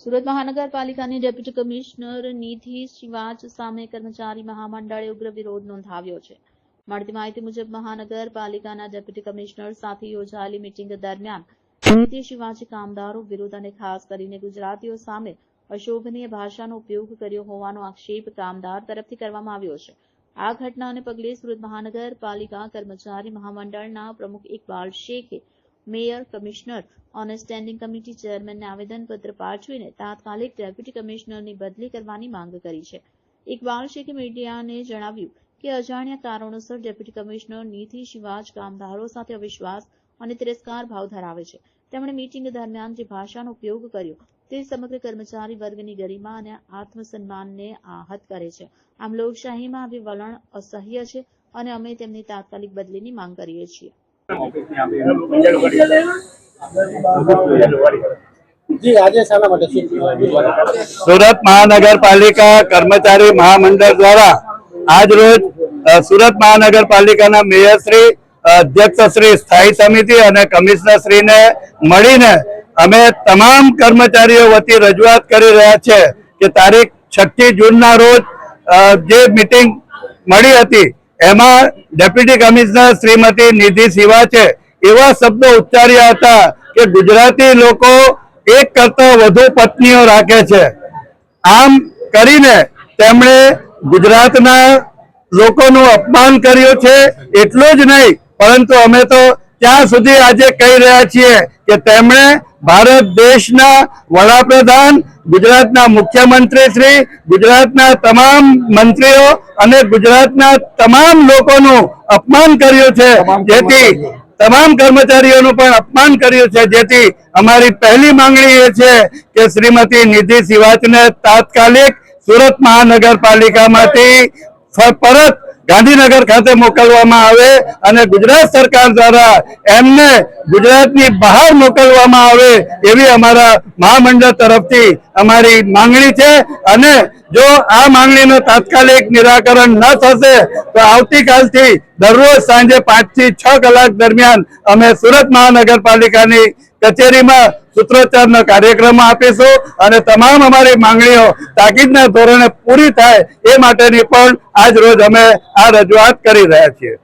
સુરત મહાનગરપાલિકાની deputy commissioner નિધિ શિવાચ સામે કર્મચારી મહામંડળે ઉગ્ર વિરોધ નોંધાવ્યો છે. મળતી માહિતી મુજબ મહાનગરપાલિકાના ડેપ્યુટી કમિશનર સાથે યોજાયેલી મિટિંગ દરમિયાન નિધિ શિવાચે કામદારો વિરુદ્ધ અને ખાસ કરીને ગુજરાતીઓ સામે અશોભનીય ભાષાનો ઉપયોગ કર્યો હોવાનો આક્ષેપ કામદાર તરફથી કરવામાં આવ્યો છે. આ ઘટનાને પગલે સુરત મહાનગરપાલિકા કર્મચારી મહામંડળના પ્રમુખ ઇકબાલ શેખે મેયર, કમિશનર અને સ્ટેન્ડિંગ કમિટી ચેરમેનને આવેદનપત્ર પાઠવીને તાત્કાલિક ડેપ્યુટી કમિશનરની બદલી કરવાની માંગ કરી છે. ઇકબાલ શેખે મીડિયાને જણાવ્યું કે અજાણ્યા કારણોસર ડેપ્યુટી કમિશનર નીતિ શિવાજ કામદારો સાથે અવિશ્વાસ અને તિરસ્કાર ભાવ ધરાવે છે. તેમણે મીટિંગ દરમિયાન જે ભાષાનો ઉપયોગ કર્યો તે સમગ્ર કર્મચારી વર્ગની ગરિમા અને આત્મસન્માનને આહત કરે છે. આમ લોકશાહીમાં આવી વલણ અસહ્ય છે અને અમે તેમની તાત્કાલિક બદલીની માંગ કરીએ છીએ. સુરત મહાનગરપાલિકા કર્મચારી મહામંડળ દ્વારા આજ રોજ સુરત મહાનગરપાલિકાના મેયર શ્રી અધ્યક્ષ શ્રી, સ્થાયી સમિતિ અને કમિશનર શ્રીને મળીને અમે તમામ કર્મચારીઓ વતી રજૂઆત કરી રહ્યા છે કે તારીખ છઠ્ઠી જૂનના રોજ જે મિટિંગ મળી હતી એમાં ડેપ્યુટી કમિશનર શ્રીમતી નિધિ સિવાચે એવા શબ્દો ઉચ્ચાર્યા હતા કે ગુજરાતી લોકો એક કરતા વધુ પત્નીઓ રાખે છે. આમ કરીને તેમણે ગુજરાતના લોકોનું અપમાન કર્યું છે. એટલું જ નહીં, પરંતુ અમે તો ત્યાં સુધી આજે કહી રહ્યા છીએ કે તેમણે ભારત દેશના વડાપ્રધાન ગુજરાતના મુખ્યમંત્રી શ્રી ગુજરાતના તમામ મંત્રીઓ અને ગુજરાતના તમામ લોકોનું અપમાન કર્યું છે. જેથી તમામ કર્મચારીઓનું પણ અપમાન કર્યું છે. જેથી અમારી પહેલી માંગણી એ છે કે શ્રીમતી નિધિ સિવાચને તાત્કાલિક સુરત મહાનગરપાલિકામાંથી પરત ગાંધીનગર ખાતે મોકલવામાં આવે અને ગુજરાત સરકાર દ્વારા એમને ગુજરાતની બહાર મોકલવામાં આવે એવી અમારા મહામંડળ તરફથી અમારી માંગણી છે. અને જો આ માંગણીનું તાત્કાલિક નિરાકરણ ન થશે, તો આવતીકાલથી દરરોજ સાંજે પાંચથી છ કલાક દરમિયાન અમે સુરત મહાનગરપાલિકાની કચેરીમાં સૂત્રોચ્ચારનો કાર્યક્રમ આપીશું અને તમામ અમારી માંગણીઓ તાકીદના ધોરણે પૂરી થાય એ માટેની પણ આજ રોજ અમે આ રજૂઆત કરી રહ્યા છીએ.